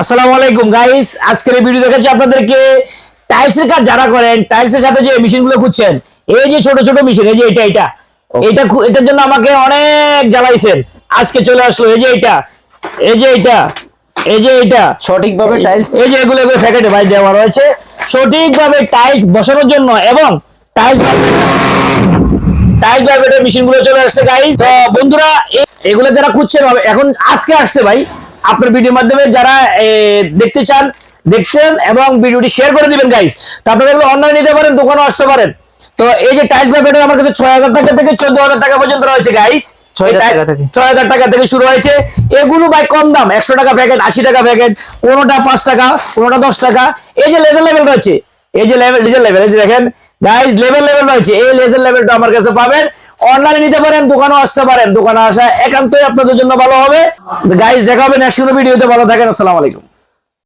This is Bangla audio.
আসসালামু আলাইকুম গাইস আজকের এই ভিডিও দেখাচ্ছি আপনাদেরকে টাইলসের কাজ যারা করেন টাইলসের সাথে যে মেশিনগুলো খুঁজছেন এই যে ছোট ছোট মেশিন এই যে এটা এটা এটা এটার জন্য আমাকে অনেক জ্বালাইছেন। আজকে চলে আসলো এই যে এটা এই যে এটা এই যে এটা। সঠিকভাবে টাইলস এই যে এগুলো এগুলো প্যাকেটে ভাই দেওয়া রয়েছে। সঠিকভাবে টাইলস বসানোর জন্য এবং টাইলস টাইলস মেশিনগুলো চলে আসছে গাইস তো বন্ধুরা এগুলো যারা খুঁজছেন এখন আজকে আসছে ভাই। আপনার ভিডিওর মাধ্যমে যারা দেখতে চান দেখছেন এবং ভিডিওটি শেয়ার করে দিবেন গাইস তো আপনারা এগুলো অনলাইন নিতে পারেন দোকানে আসতে পারেন। তো এই যে টাইলস ভাইবেটের আমার কাছে ছয় হাজার টাকা থেকে চোদ্দ হাজার টাকা পর্যন্ত রয়েছে গাইস 6,000 টাকা থেকে। ছয় হাজার টাকা থেকে শুরু হয়েছে। এগুলো ভাই কম দাম একশো টাকা প্যাকেট আশি টাকা প্যাকেট কোনোটা পাঁচ টাকা কোনোটা দশ টাকা। এই যে লেজার লেভেল রয়েছে এই যে লেভেল লেজার লেভেল এই যে দেখেন গাইস লেভেল লেভেল রয়েছে। এই লেজার লেভেলটা আমার কাছে পাবেন। অনলাইনে নিতে পারেন, দোকানেও আসতে পারেন। দোকানে আসা একান্তই আপনাদের জন্য ভালো হবে। গাইজ দেখা হবে ভিডিওতে। ভালো থাকেন, আসসালামু আলাইকুম।